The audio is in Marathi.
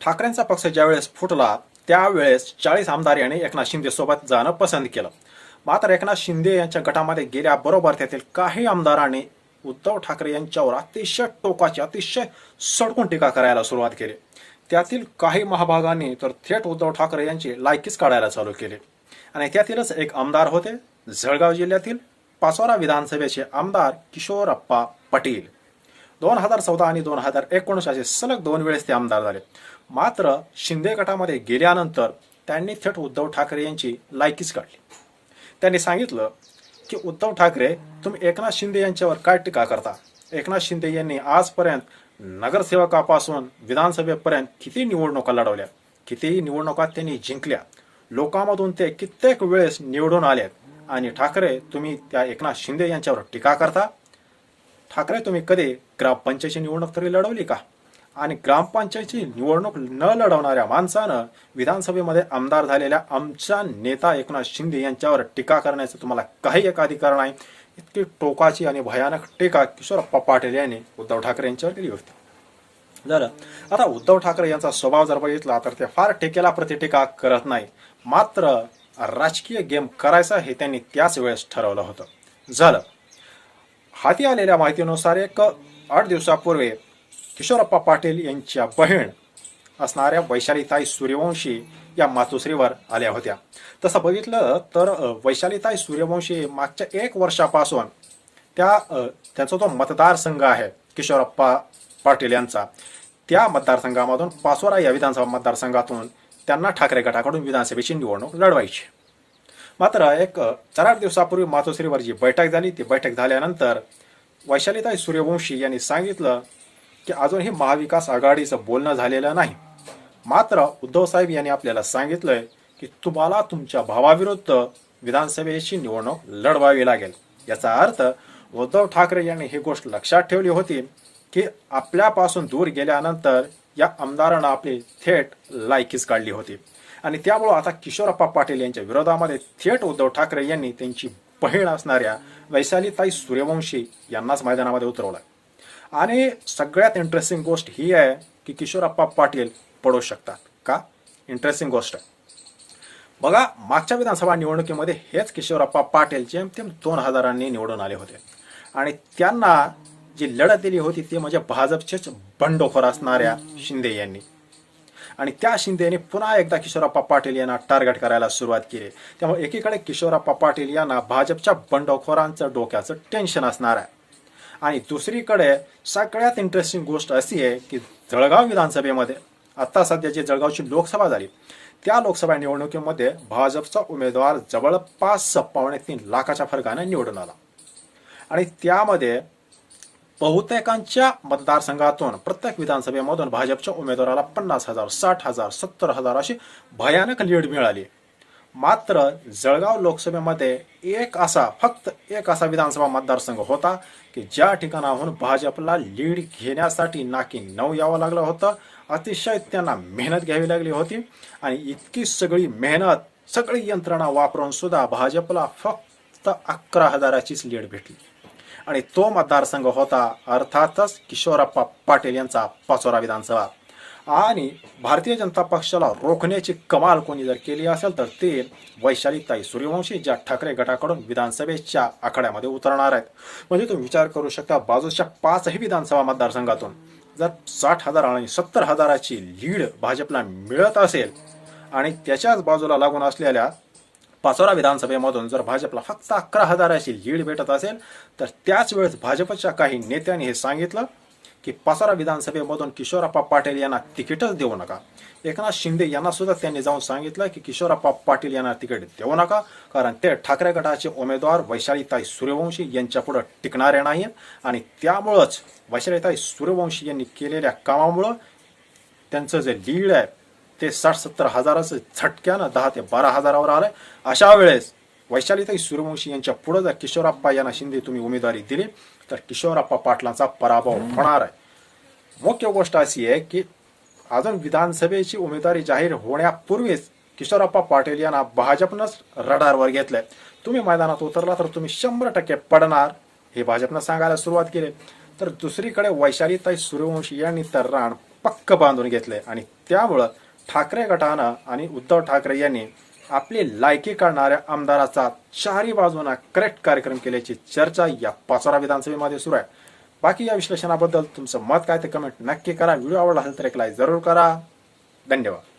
ठाकरेंचा पक्ष ज्यावेळेस फुटला त्यावेळेस चाळीस आमदार यांनी एकनाथ शिंदे सोबत जाणं पसंत केलं. मात्र एकनाथ शिंदे यांच्या गटामध्ये गेल्याबरोबर त्यातील काही आमदारांनी उद्धव ठाकरे यांच्यावर अतिशय टोकाची अतिशय सडकून टीका करायला सुरुवात केली. त्यातील काही महाभागांनी तर थेट उद्धव ठाकरे यांची लायकीच काढायला चालू केली. आणि त्यातीलच एक आमदार होते जळगाव जिल्ह्यातील पाचोरा विधानसभेचे आमदार किशोरप्पा पाटील. दोन हजार चौदा आणि दोन हजार एकोणीस असे सलग दोन वेळेस ते आमदार झाले. मात्र शिंदे गटामध्ये गेल्यानंतर त्यांनी थेट उद्धव ठाकरे यांची लायकीच काढली. त्यांनी सांगितलं की उद्धव ठाकरे तुम्ही एकनाथ शिंदे यांच्यावर काय टीका करता? एकनाथ शिंदे यांनी आजपर्यंत नगरसेवकापासून विधानसभेपर्यंत किती निवडणुका लढवल्या? कितीही निवडणुका त्यांनी जिंकल्या. लोकांमधून ते कित्येक वेळेस निवडून आलेत. आणि ठाकरे तुम्ही त्या एकनाथ शिंदे यांच्यावर टीका करता? ठाकरे तुम्ही कधी ग्रामपंचायतची निवडणूक तरी लढवली का? आणि ग्रामपंचायतची निवडणूक न लढवणाऱ्या माणसानं विधानसभेमध्ये आमदार झालेल्या आमच्या नेता एकनाथ शिंदे यांच्यावर टीका करण्याचं तुम्हाला काही एक अधिकार नाही. इतकी टोकाची आणि भयानक टीका किशोरप्पा पाटील यांनी उद्धव ठाकरे यांच्यावर केली होती. झालं आता उद्धव ठाकरे यांचा स्वभाव जर बघितला तर ते फार टीकेला प्रतिटीका करत नाही मात्र राजकीय गेम करायचा हे त्यांनी त्याच वेळेस ठरवलं होतं. झालं हाती आलेल्या माहितीनुसार एक आठ दिवसापूर्वी किशोरप्पा पाटील यांच्या बहीण असणाऱ्या वैशालीताई सूर्यवंशी या मातोश्रीवर आल्या होत्या. तसं बघितलं तर वैशालीताई सूर्यवंशी मागच्या एक वर्षापासून त्या त्यांचा जो मतदारसंघ आहे किशोरप्पा पाटील यांचा त्या मतदारसंघामधून पाचोरा या विधानसभा मतदारसंघातून त्यांना ठाकरे गटाकडून विधानसभेची निवडणूक लढवायची. मात्र एक चार आठ दिवसापूर्वी मातोश्रीवर जी बैठक झाली. ती बैठक झाल्यानंतर वैशालीताई सूर्यवंशी यांनी सांगितलं की अजूनही महाविकास आघाडीचं बोलणं झालेलं नाही. मात्र उद्धव साहेब यांनी आपल्याला सांगितलंय की तुम्हाला तुमच्या भावाविरुद्ध विधानसभेची निवडणूक लढवावी लागेल. याचा अर्थ उद्धव ठाकरे यांनी ही गोष्ट लक्षात ठेवली होती की आपल्यापासून दूर गेल्यानंतर या आमदारानं आपली थेट लायकीच काढली होती. आणि त्यामुळं आता किशोरप्पा पाटील यांच्या विरोधामध्ये थेट उद्धव ठाकरे यांनी त्यांची बहीण असणाऱ्या वैशालीताई सूर्यवंशी यांनाच मैदानामध्ये उतरवलं आणि सगळ्यात इंटरेस्टिंग गोष्ट ही आहे की किशोरप्पा पाटील पडू शकतात. का? इंटरेस्टिंग गोष्ट. बघा मागच्या विधानसभा निवडणुकीमध्ये हेच किशोरप्पा पाटील जेमतेम दोन हजारांनी निवडून आले होते. आणि त्यांना जी लढत दिली होती ती म्हणजे भाजपचेच बंडखोर असणाऱ्या शिंदे यांनी. आणि त्या शिंदेने पुन्हा एकदा किशोरप्पा पाटील यांना टार्गेट करायला सुरुवात केली. त्यामुळे एकीकडे किशोरप्पा पाटील यांना भाजपच्या बंडखोरांचं डोक्याचं टेन्शन असणार आहे. आणि दुसरीकडे सगळ्यात इंटरेस्टिंग गोष्ट अशी आहे की जळगाव विधानसभेमध्ये आता सध्याची जळगावची लोकसभा झाली त्या लोकसभा निवडणुकीमध्ये भाजपचा उमेदवार जवळपास पावणे तीन लाखाच्या फरकाने निवडून आला. आणि त्यामध्ये बहुतेकांच्या मतदारसंघातून प्रत्येक विधानसभेमधून भाजपच्या उमेदवाराला पन्नास हजार साठ हजार सत्तर हजार अशी भयानक लीड मिळाली. मात्र जळगाव लोकसभेमध्ये एक असा फक्त एक असा विधानसभा मतदारसंघ होता की ज्या ठिकाणाहून भाजपला लीड घेण्यासाठी नाकी नऊ यावं लागलं होतं. अतिशय त्यांना मेहनत घ्यावी लागली होती आणि इतकी सगळी मेहनत सगळी यंत्रणा वापरून सुद्धा भाजपला फक्त अकरा हजाराचीच लीड भेटली. आणि तो मतदारसंघ होता अर्थातच किशोरप्पा पाटील यांचा पाचोरा विधानसभा. आणि भारतीय जनता पक्षाला रोखण्याची कमाल कोणी जर केली असेल तर ते वैशालीताई सूर्यवंशी ज्या ठाकरे गटाकडून विधानसभेच्या आखाड्यामध्ये उतरणार आहेत. म्हणजे तुम्ही विचार करू शकता बाजूच्या पाचही विधानसभा मतदारसंघातून जर साठ हजार आणि सत्तर हजाराची लीड भाजपला मिळत असेल आणि त्याच्याच बाजूला लागून असलेल्या पाचोरा विधानसभेमधून जर भाजपला फक्त अकरा हजाराची लीड भेटत असेल तर त्याच वेळेस भाजपच्या काही नेत्यांनी हे सांगितलं की पाचोरा विधानसभेमधून किशोरप्पा पाटील यांना तिकीटच देऊ नका. एकनाथ शिंदे यांना सुद्धा त्यांनी जाऊन सांगितलं की किशोरप्पा पाटील यांना तिकीट देऊ नका कारण ते ठाकरे गटाचे उमेदवार वैशालीताई सूर्यवंशी यांच्या पुढे टिकणारे नाहीत आणि त्यामुळंच वैशालीताई सूर्यवंशी यांनी केलेल्या कामामुळं त्यांचं जे लीड आहे ते साठ सत्तर हजाराचं झटक्यानं दहा ते बारा हजारावर आलं अशा वेळेस वैशालीताई सूर्यवंशी यांच्या पुढे जर किशोरप्पा यांना शिंदे तुम्ही उमेदवारी दिली तर किशोरप्पा पाटलांचा पराभव होणार आहे. मुख्य गोष्ट अशी आहे की अजून विधानसभेची उमेदवारी जाहीर होण्यापूर्वीच किशोरप्पा पाटील यांना भाजपनंच रडारवर घेतलंय. तुम्ही मैदानात उतरला तर तुम्ही शंभर टक्के पडणार हे भाजपनं सांगायला सुरुवात केली. तर दुसरीकडे वैशालीताई सूर्यवंशी यांनी तर रान पक्क बांधून घेतलंय आणि त्यामुळं ठाकरे गटानं आणि उद्धव ठाकरे यांनी आपली लायकी करणाऱ्या आमदाराचा चारी बाजूनं करेक्ट कार्यक्रम केल्याची चर्चा या पाचोरा विधानसभेमध्ये सुरू आहे. बाकी या विश्लेषणाबद्दल तुमचं मत काय ते कमेंट नक्की करा. व्हिडिओ आवडला असेल तर एक लाईक जरूर करा. धन्यवाद.